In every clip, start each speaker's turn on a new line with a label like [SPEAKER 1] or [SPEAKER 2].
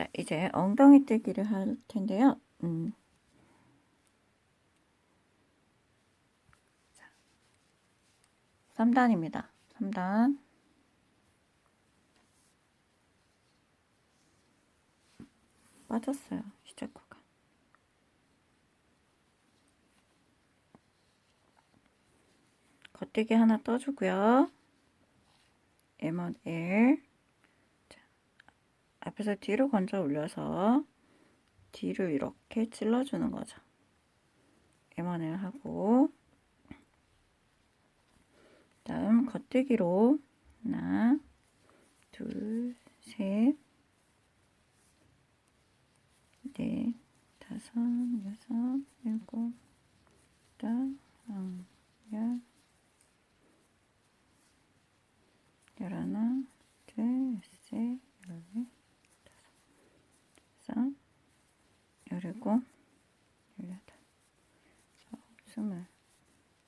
[SPEAKER 1] 자, 이제 엉덩이 뜨기를 할 텐데요. 음. 자, 3단입니다. 3단. 빠졌어요. 시작 구간. 겉대기 하나 떠주고요. M1 L. 자, 앞에서 뒤로 건져 올려서 뒤를 이렇게 찔러주는 거죠. M1 L 하고 다음 겉대기로 하나, 둘, 셋, 넷, 다섯, 여섯, 일곱, 여덟, 아홉, 열, 열하나, 둘, 셋, 열넷, 다섯, 여섯, 열일곱, 열여덟, 아홉, 스물,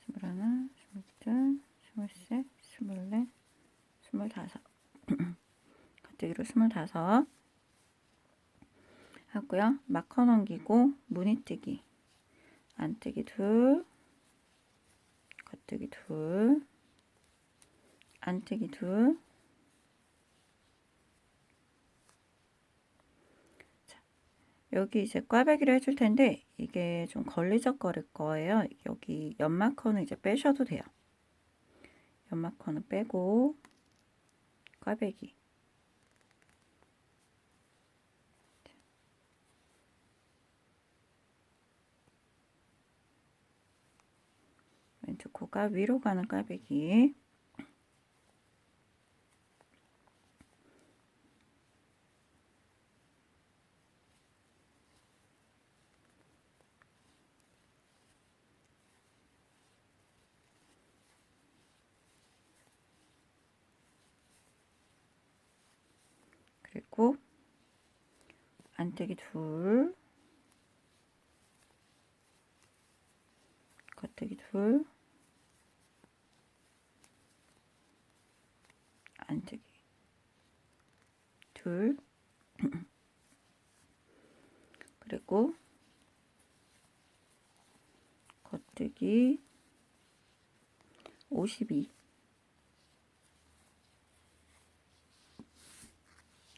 [SPEAKER 1] 스물하나, 스물둘, 스물셋, 스물넷, 스물다섯. 가뜩이로 스물다섯. 하고요. 마커 넘기고 무늬뜨기. 안뜨기 둘. 겉뜨기 둘. 안뜨기 둘. 여기 이제 꽈배기를 해줄 텐데 이게 좀 걸리적거릴 거예요. 여기 연마커는 이제 빼셔도 돼요. 연마커는 빼고 꽈배기. 왼쪽 코가 위로 가는 꽈배기. 그리고 안뜨기 둘, 겉뜨기 둘, 안뜨기 둘, 그리고 겉뜨기 52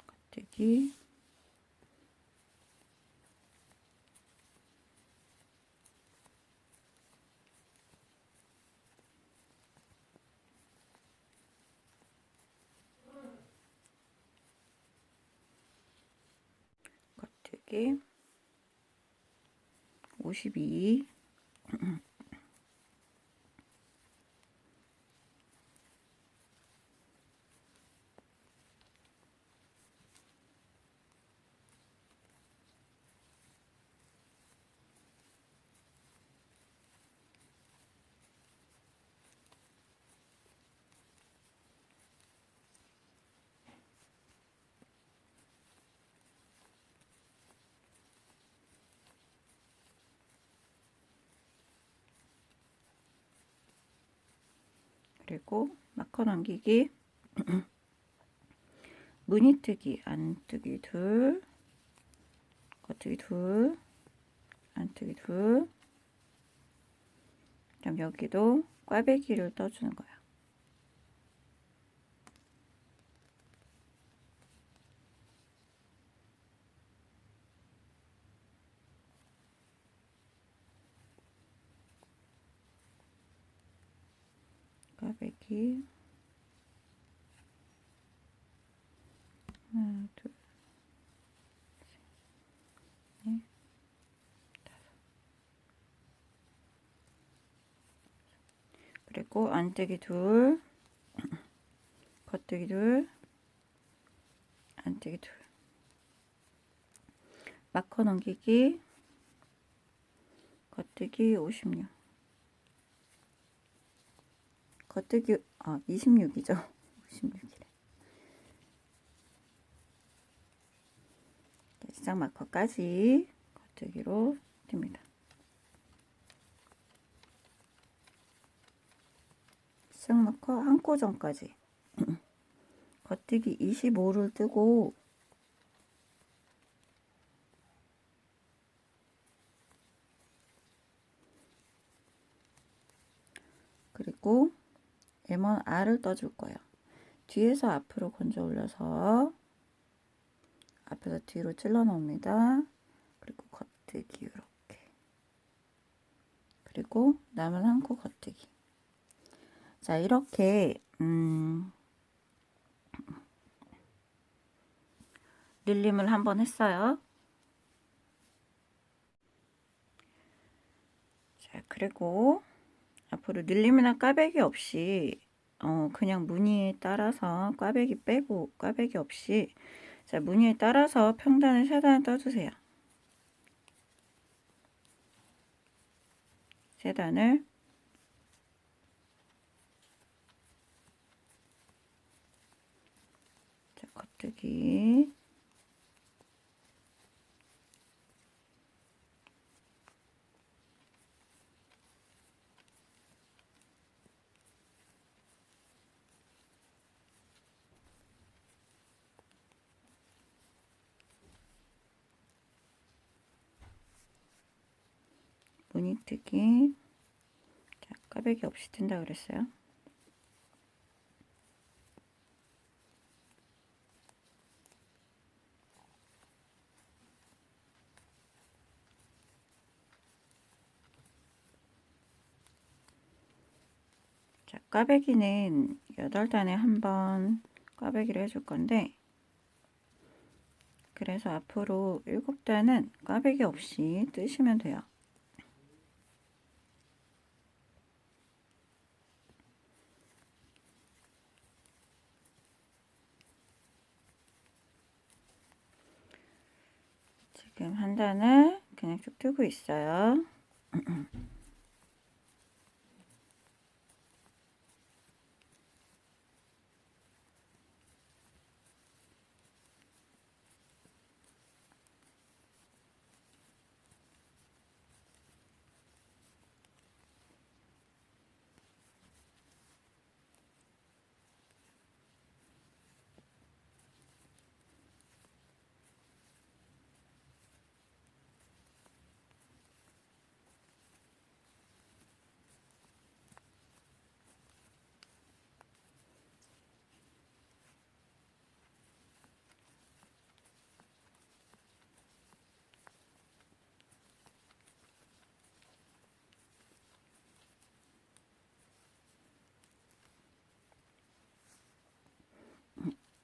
[SPEAKER 1] 겉뜨기 겉뜨기 52 그리고 마커 넘기기. 무늬뜨기 안뜨기 둘. 겉뜨기 둘. 안뜨기 둘. 그럼 여기도 꽈배기를 떠주는 거야 꽈배기. 하나 둘 셋, 넷, 다섯. 그리고 안뜨기 둘 겉뜨기 둘 안뜨기 둘. 마커 넘기기 겉뜨기 56 겉뜨기 아 26이죠. 16이래. 시작 마커까지 겉뜨기로 됩니다. 시작 마커 한 꼬정까지 겉뜨기 25를 뜨고 그리고 M1 R을 떠줄 거예요. 뒤에서 앞으로 건져 올려서 앞에서 뒤로 찔러 넣습니다. 그리고 겉뜨기 이렇게 그리고 남은 한 코 겉뜨기 자 이렇게 음, 늘림을 한번 했어요. 자 그리고 앞으로 늘림이나 까베기 없이 어, 그냥 무늬에 따라서 꽈배기 빼고 꽈배기 없이 자 무늬에 따라서 평단을 세단 떠주세요. 세 단을 자 겉뜨기 무늬뜨기 자, 까베기 없이 뜬다 그랬어요. 자, 까베기는 8단에 한 번 까베기를 해줄 건데 그래서 앞으로 7단은 까베기 없이 뜨시면 돼요. 지금 한 단을 그냥 쭉 뜨고 있어요.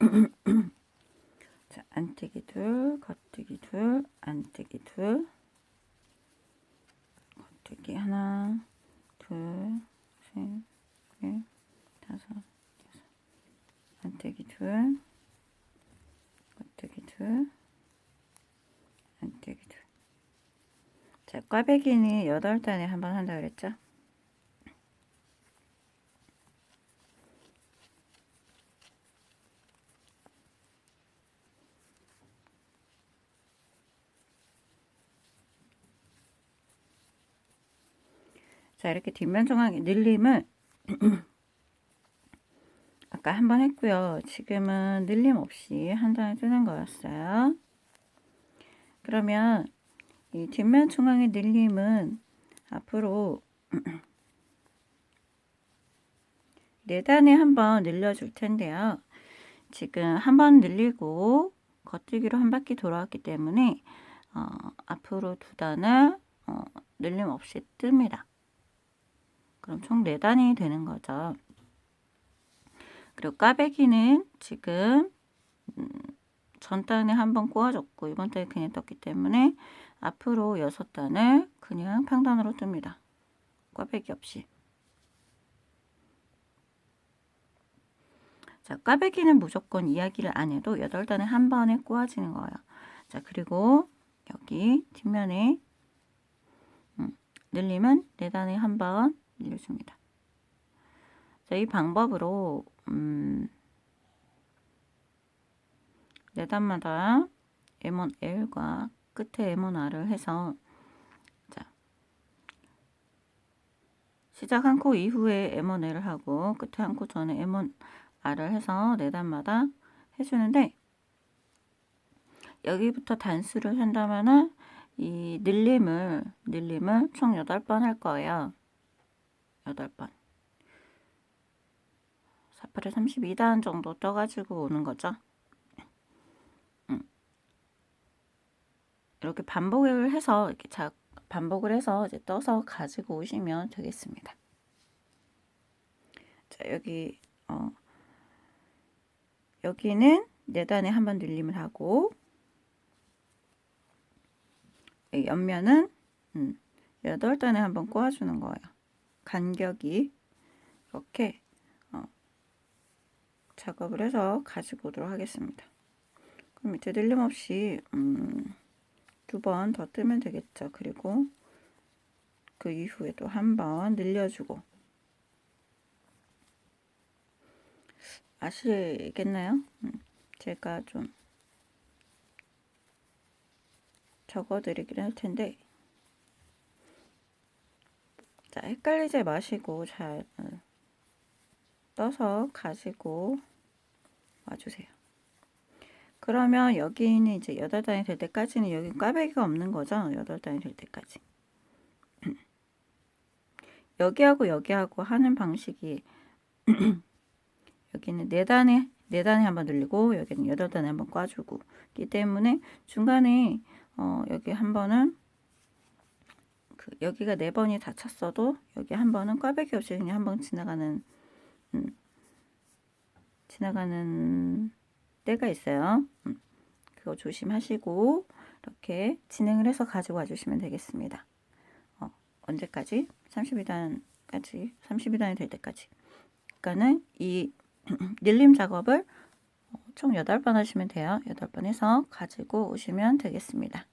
[SPEAKER 1] 자, 안뜨기 둘, 겉뜨기 둘, 안뜨기 둘, 겉뜨기 하나, 둘, 셋, 넷, 다섯, 여섯, 안뜨기 둘, 겉뜨기 둘, 안뜨기 둘. 자, 꽈배기는 여덟 단에 한 번 한다 그랬죠? 자, 이렇게 뒷면 중앙에 늘림을 아까 한 번 했고요. 지금은 늘림 없이 한 단에 뜨는 거였어요. 그러면 이 뒷면 중앙의 늘림은 앞으로 네 단에 한 번 늘려줄 텐데요. 지금 한 번 늘리고 겉뜨기로 한 바퀴 돌아왔기 때문에 어, 앞으로 두 단을 어, 늘림 없이 뜹니다. 그럼 총 4단이 되는 거죠. 그리고 까베기는 지금 음, 전 단에 한 번 꼬아줬고 이번 단에 그냥 떴기 때문에 앞으로 6단을 그냥 평단으로 뜹니다. 꽈배기 없이. 자, 꽈배기는 무조건 이야기를 안 해도 8단에 한 번에 꼬아지는 거예요. 자, 그리고 여기 뒷면에 음, 늘림은 4단에 한 번 늘려줍니다. 자, 이 방법으로 음, 네 단마다 M1L과 끝에 M1R을 해서 자, 시작 한 코 이후에 M1L을 하고 끝에 한 코 전에 M1R을 해서 네 단마다 해주는데 여기부터 단수를 한다면은 이 늘림을 늘림을 총 8번 할 거예요. 8번. 앞으로 32단 정도 떠가지고 오는 거죠. 음. 이렇게 반복을 해서 이렇게 자, 반복을 해서 이제 떠서 가지고 오시면 되겠습니다. 자, 여기 어, 여기는 네 단에 한 번 늘림을 하고 이 옆면은 음, 여덟 단에 한 번 꼬아주는 거예요. 간격이 이렇게 어, 작업을 해서 가지고 오도록 하겠습니다. 그럼 밑에 늘림 없이 음, 두 번 더 뜨면 되겠죠. 그리고 그 이후에 또한번 늘려주고 아시겠나요? 음, 제가 좀 적어드리긴 할 텐데 자 헷갈리지 마시고 잘 어, 떠서 가지고 와주세요. 그러면 여기는 이제 여덟 단이 될 때까지는 여기 꽈배기가 없는 거죠. 여덟 단이 될 때까지. 여기하고 여기하고 하는 방식이 여기는 네 단에 네 단에 한번 늘리고 여기는 여덟 단에 한번 꽈주고 기 때문에 중간에 어, 여기 한 번은 그 여기가 네 번이 다 찼어도 여기 한 번은 꽈배기 없이 그냥 한 번 지나가는 음, 지나가는 때가 있어요. 음, 그거 조심하시고 이렇게 진행을 해서 가지고 와주시면 되겠습니다. 어, 언제까지? 32단까지 32단이 될 때까지. 그러니까는 이 늘림 작업을 어, 총 8번 하시면 돼요. 8번 해서 가지고 오시면 되겠습니다.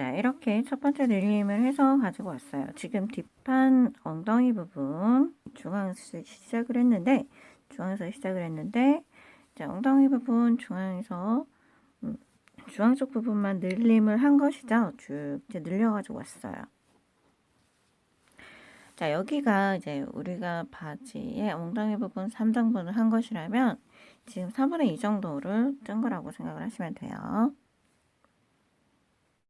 [SPEAKER 1] 자, 이렇게 첫 번째 늘림을 해서 가지고 왔어요. 지금 뒷판 엉덩이 부분 중앙에서 시작을 했는데 중앙에서 시작을 했는데 자, 엉덩이 부분 중앙에서 음, 중앙 쪽 부분만 늘림을 한 것이죠. 쭉 이제 늘려 가지고 왔어요. 자, 여기가 이제 우리가 바지의 엉덩이 부분 3등분을 한 것이라면 지금 4분의 2 정도를 뜬 거라고 생각을 하시면 돼요.